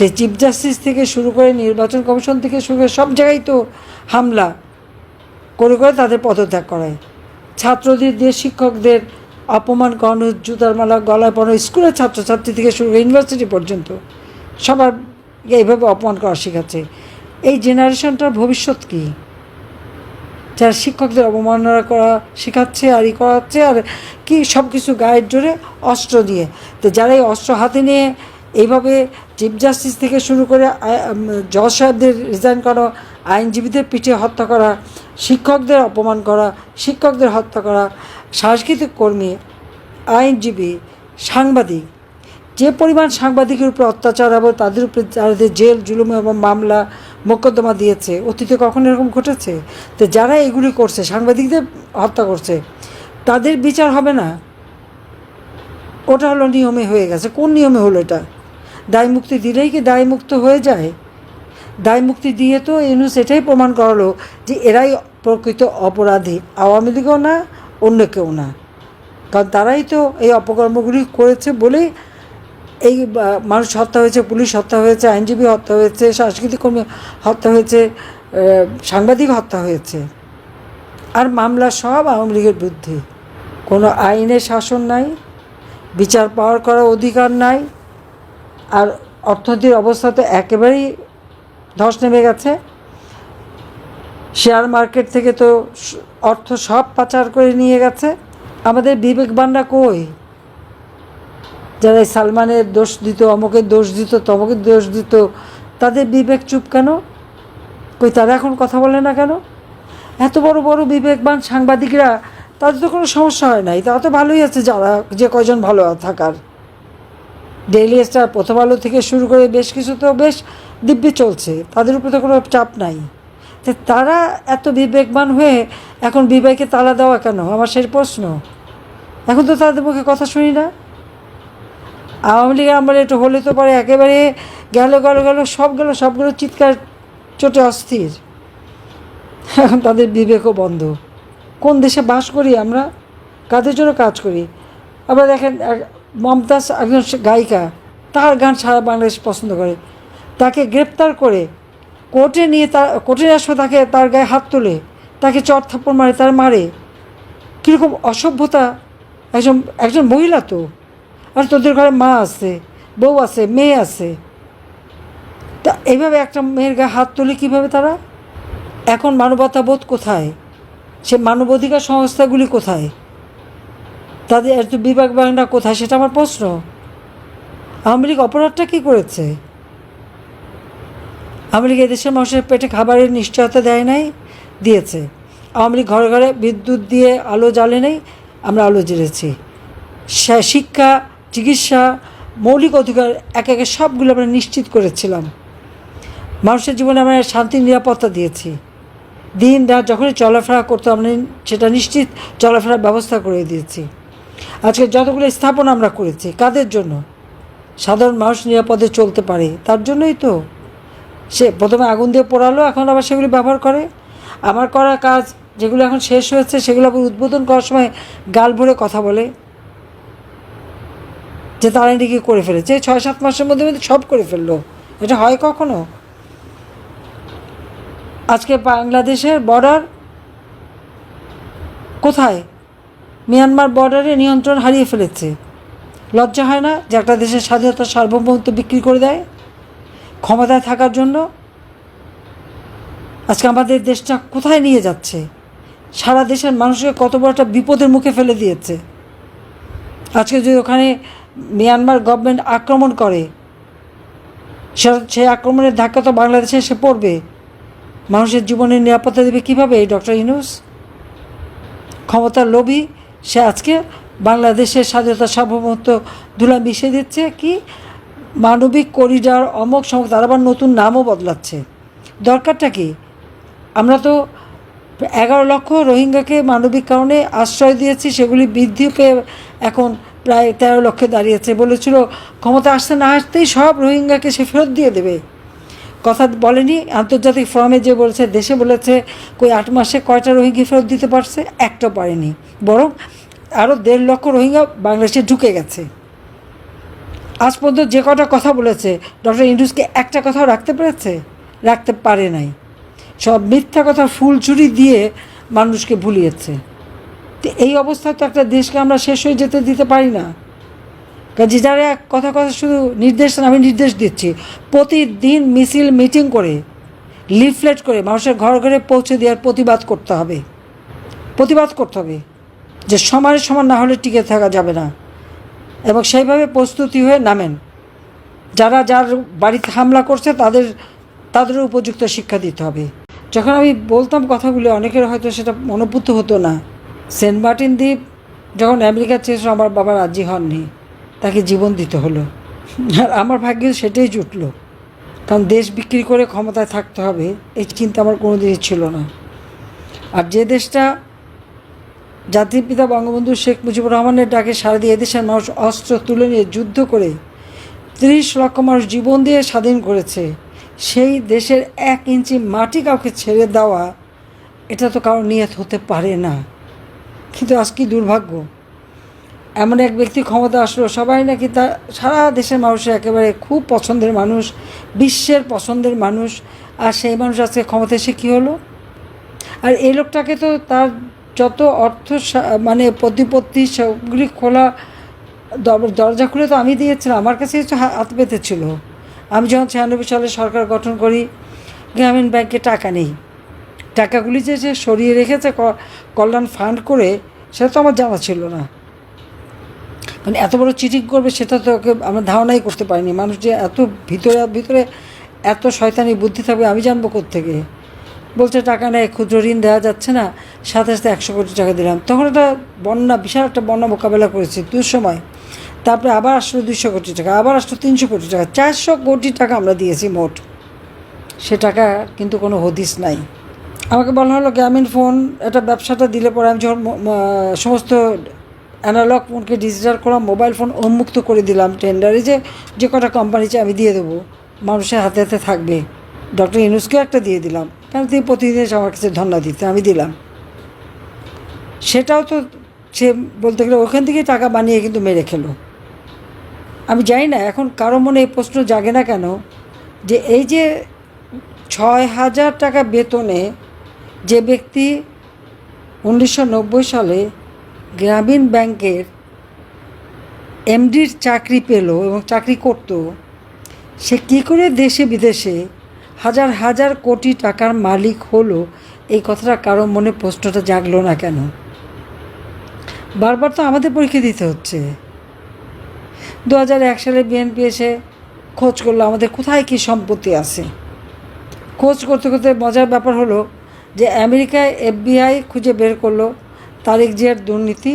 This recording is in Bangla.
সেই চিফ জাস্টিস থেকে শুরু করে নির্বাচন কমিশন থেকে শুরু করে সব জায়গায় তো হামলা করে করে তাদের পদত্যাগ করায়। ছাত্রদের দিয়ে শিক্ষকদের অপমান করানো, জুতার মালা, গলায় পড়ানো স্কুলের ছাত্রছাত্রী থেকে শুরু করে ইউনিভার্সিটি পর্যন্ত সবার এইভাবে অপমান করা শেখাচ্ছে। এই জেনারেশনটার ভবিষ্যৎ কী? যারা শিক্ষকদের অবমাননা করা শেখাচ্ছে আর ই করাচ্ছে আর কি সব কিছু গায়ের জোরে অস্ত্র দিয়ে। তো যারা এই অস্ত্র হাতে নিয়ে এইভাবে চিফ জাস্টিস থেকে শুরু করে জজ সাহেবদের রিজাইন করা, আইনজীবীদের পিঠে হত্যা করা, শিক্ষকদের অপমান করা, শিক্ষকদের হত্যা করা, সাংস্কৃতিক কর্মী, আইনজীবী, সাংবাদিক, যে পরিমাণ সাংবাদিকের উপর অত্যাচার এবং তাদের উপরে যাদের জেল, জুলুম এবং মামলা মোকদ্দমা দিয়েছে। অতীতে কখনো এরকম ঘটেছে? তো যারা এগুলি করছে, সাংবাদিকদের হত্যা করছে, তাদের বিচার হবে না? ওটা হলো নিয়মে হয়ে গেছে। কোন নিয়মে হলো এটা? দায় মুক্তি দিলেই কি দায় মুক্ত হয়ে যায়? দায় মুক্তি দিয়ে তো ইউনুস সেটাই প্রমাণ করালো যে এরাই প্রকৃত অপরাধী, আওয়ামী লীগও না, অন্য কেউ না। কারণ তারাই তো এই অপকর্মগুলি করেছে বলেই এই মানুষ হত্যা হয়েছে, পুলিশ হত্যা হয়েছে, আইনজীবী হত্যা হয়েছে, সাংস্কৃতিক কর্মী হত্যা হয়েছে সাংবাদিক হত্যা হয়েছে। আর মামলা সব আওয়ামী লীগের বিরুদ্ধে। কোনো আইনের শাসন নাই, বিচার পাওয়ার করার অধিকার নাই আর অর্থনীতির অবস্থা তো একেবারেই ধস নেমে গেছে। শেয়ার মার্কেট থেকে তো অর্থ সব পাচার করে নিয়ে গেছে। আমাদের বিবেকবানরা কই? যারা সালমানের দোষ দিত, অমুকের দোষ দিত, তমকের দোষ দিত, তাদের বিবেক চুপ কেন? কই তারা এখন কথা বলে না কেন? এত বড় বড় বিবেকবান সাংবাদিকরা, তাদের তো কোনো সমস্যা হয় নাই। তারা তো ভালোই আছে, যারা যে কয়জন ভালো থাকার। ডেইলি স্টার প্রথম আলো থেকে শুরু করে বেশ কিছু তো বেশ দিব্যি চলছে। তাদের উপরে তো কোনো চাপ নাই। তো তারা এত বিবেকবান হয়ে এখন বিবেকে তালা দেওয়া কেন? আমার সেই প্রশ্ন। এখন তো তাদের মুখে কথা শুনি না। আওয়ামী লীগের আমলে একটু হলে তো পরে একেবারে গেল গেল গেল, সব গেল, সবগুলো চিৎকার চোটে অস্থির। এখন তাদের বিবেকও বন্ধ। কোন দেশে বাস করি আমরা? কাদের জন্য কাজ করি? আবার দেখেন মমতাজ একজন গায়িকা, তার গান সারা বাংলাদেশ পছন্দ করে। তাকে গ্রেপ্তার করে কোর্টে নিয়ে তার কোর্টে আসবে তাকে তার গায়ে হাত তোলে, তাকে চট থাপ্পড় মারে, তার মারে। কীরকম অসভ্যতা একজন একজন মহিলা তো। আর তোদের ঘরে মা আছে, বউ আছে, মেয়ে আছে। তা এইভাবে একটা মেয়ের গায়ে হাত তোলে কীভাবে তারা? এখন মানবতা বোধ কোথায়? সে মানবাধিকার সংস্থাগুলি কোথায়? তাদের এত বিভাগ বাংলা কোথায় সেটা আমার প্রশ্ন। আওয়ামী লীগ অপরাধটা কী করেছে? আওয়ামী লীগ এদেশের মানুষের পেটে খাবারের নিশ্চয়তা দেয় নাই, দিয়েছে। আওয়ামী লীগ ঘরে ঘরে বিদ্যুৎ দিয়ে আলো জ্বালে নেই, আমরা আলো জ্বেলেছি। শিক্ষা, চিকিৎসা, মৌলিক অধিকার একে একে সবগুলো আমরা নিশ্চিত করেছিলাম। মানুষের জীবনে আমরা শান্তি, নিরাপত্তা দিয়েছি। দিন, রাত যখনই চলাফেরা করতো আমরা সেটা নিশ্চিত চলাফেরার ব্যবস্থা করে দিয়েছি। আজকে যতগুলো স্থাপন আমরা করেছি, কাদের জন্য? সাধারণ মানুষ নিরাপদে চলতে পারে, তার জন্যই তো। সে প্রথমে আগুন দিয়ে পোড়ালো, এখন আবার সেগুলি ব্যবহার করে। আমার করা কাজ, যেগুলো এখন শেষ হয়েছে, সেগুলো আবার উদ্বোধন করার সময় গাল ভরে কথা বলে। যে তারা নাকি করে ফেলেছে ছয় সাত মাসের মধ্যে মধ্যে সব করে ফেলল। এটা হয় কখনো? আজকে বাংলাদেশের বর্ডার কোথায়? মিয়ানমার বর্ডারে নিয়ন্ত্রণ হারিয়ে ফেলেছে। লজ্জা হয় না যে একটা দেশের স্বাধীনতা সার্বভৌমত্ব বিক্রি করে দেয়? ক্ষমতায় থাকার জন্য? আজকে আমাদের দেশটা কোথায় নিয়ে যাচ্ছে? সারা দেশের মানুষকে কত বড় একটা বিপদের মুখে ফেলে দিয়েছে। আজকে যদি ওখানে মিয়ানমার গভর্নমেন্ট আক্রমণ করে সেই আক্রমণের ধাক্কা তো বাংলাদেশে এসে পড়বে। মানুষের জীবনের নিরাপত্তা দেবে কীভাবে এই ডক্টর ইনুস ক্ষমতার লোভী সে আজকে বাংলাদেশের স্বাধীনতা সার্বভৌমত্ব ধুলা মিশিয়ে দিচ্ছে কি? মানবিক করিডর অমক সমক তার আবার নতুন নামও বদলাচ্ছে। দরকারটা কি? আমরা তো এগারো লক্ষ রোহিঙ্গাকে মানবিক কারণে আশ্রয় দিয়েছি, সেগুলি বৃদ্ধি পেয়ে এখন প্রায় তেরো লক্ষে দাঁড়িয়েছে বলেছিল। ক্ষমতা আসতে না আসতেই সব রোহিঙ্গাকে সে ফেরত দিয়ে দেবে। কথা বলেনি। আন্তর্জাতিক ফোরামে যে বলেছে, দেশে বলেছে, কই আট মাসে কয়টা রোহিঙ্গি ফেরত দিতে পারছে, একটা পারেনি। বরং আরও দেড় লক্ষ রোহিঙ্গা বাংলাদেশে ঢুকে গেছে। আজ পর্যন্ত যে কটা কথা বলেছে, ডক্টর ইন্ডুসকে একটা কথাও রাখতে পেরেছে? রাখতে পারে নাই। সব মিথ্যা কথা ফুল চুরি দিয়ে মানুষকে ভুলিয়েছে। তো এই অবস্থায় তো একটা দেশকে আমরা শেষ হয়ে যেতে দিতে পারি না। কাজে যারা এক কথা কথা শুধু নির্দেশ আমি নির্দেশ দিচ্ছি, প্রতিদিন মিছিল, মিটিং করে, লিফলেট করে মানুষের ঘর ঘরে পৌঁছে দেওয়ার প্রতিবাদ করতে হবে। প্রতিবাদ করতে হবে যে সমানের সমান না হলে টিকে থাকা যাবে না। এবং সেইভাবে প্রস্তুতি হয়ে নামেন। যারা, যার বাড়িতে হামলা করছে, তাদের তাদেরও উপযুক্ত শিক্ষা দিতে হবে। যখন আমি বলতাম কথাগুলো, অনেকের হয়তো সেটা মনোভূত হতো না। সেন্ট মার্টিন দ্বীপ, যখন আমেরিকা চেয়েছিল আমার বাবা রাজি হননি। তাকে জীবন দিতে হলো। আর আমার ভাগ্যে সেটাই জুটলো। কারণ দেশ বিক্রি করে ক্ষমতায় থাকতে হবে এই চিন্তা আমার কোনো দিনই ছিল না। আর যে দেশটা জাতির পিতা বঙ্গবন্ধু শেখ মুজিবুর রহমানের ডাকে সারা দিয়ে এদেশের মানুষ অস্ত্র তুলে নিয়ে যুদ্ধ করে তিরিশ লক্ষ মানুষ জীবন দিয়ে স্বাধীন করেছে, সেই দেশের এক ইঞ্চি মাটি কাউকে ছেড়ে দেওয়া, এটা তো কারও নিয়ত হতে পারে না। কিন্তু আজ কি দুর্ভাগ্য? এমন এক ব্যক্তি ক্ষমতা আসলো, সবাই নাকি তা সারা দেশের মানুষের একেবারে খুব পছন্দের মানুষ, বিশ্বের পছন্দের মানুষ, আর সেই মানুষ আজকে ক্ষমতা এসে কী হলো? আর এই লোকটাকে তো তার যত অর্থ মানে প্রতিপত্তি সবগুলি খোলা দর- দরজা খুলে তো আমি দিয়েছিলাম, আমার কাছে হা- হাত পেতে ছিল। আমি যখন ছিয়ানব্বই সালে সরকার গঠন করি, গ্রামীণ ব্যাংকে টাকা নেই। টাকাগুলি যে সরিয়ে রেখেছে কল্যাণ ফান্ড করে, সেটা তো আমার জানা ছিল না। মানে এত বড় চিঠিং করবে সেটা তো আমরা ধারণাই করতে পারিনি। মানুষ যে এত ভিতরে ভিতরে এত শয়তানি বুদ্ধি থাকবে, আমি জানব থেকে বলছে, টাকা নেয় ক্ষুদ্র ঋণ দেওয়া যাচ্ছে না, সাথে সাথে একশো কোটি টাকা দিলাম। তখন একটা বন্যা, বিশাল একটা বন্যা মোকাবেলা করেছি দুঃসময়। তারপরে আবার আসলো দুশো কোটি টাকা, আবার আসলো তিনশো কোটি টাকা, চারশো কোটি টাকা আমরা দিয়েছি মোট। সে টাকা কিন্তু কোনো হদিস নাই। আমাকে বলা হলো, গ্রামীণ ফোন, এটা ব্যবসাটা দিলে পরে আমি যখন সমস্ত অ্যানালগ ফোনকে ডিজিটাল করা মোবাইল ফোন উন্মুক্ত করে দিলাম টেন্ডারে যে যে কটা কোম্পানি চাই আমি দিয়ে দেবো, মানুষের হাতে হাতে থাকবে। ডক্টর ইনুসকে একটা দিয়ে দিলাম কারণ তিনি প্রতিদিন এসে আমার কাছে ধন্না দিতে, আমি দিলাম। সেটাও তো সে বলতে গেলে ওখান থেকে টাকা বানিয়ে কিন্তু মেরে খেলো। আমি জানি না, এখন কারও মনে এই প্রশ্ন জাগে না কেন, যে এই যে ছয় হাজার টাকা বেতনে যে ব্যক্তি উনিশশো নব্বই সালে গ্রামীণ ব্যাংকের এমডির চাকরি পেল এবং চাকরি করত। সে কী করে দেশে বিদেশে হাজার হাজার কোটি টাকার মালিক হলো? এই কথাটা কারও মনে প্রশ্নটা জাগলো না কেন? বারবার তো আমাদের পরীক্ষা দিতে হচ্ছে। দু হাজার এক সালে বিএনপি এসে খোঁজ করল আমাদের কোথায় কী সম্পত্তি আছে। খোঁজ করতে করতে মজার ব্যাপার হলো যে আমেরিকায় এফবিআই খুঁজে বের করল তারেক জিয়ার দুর্নীতি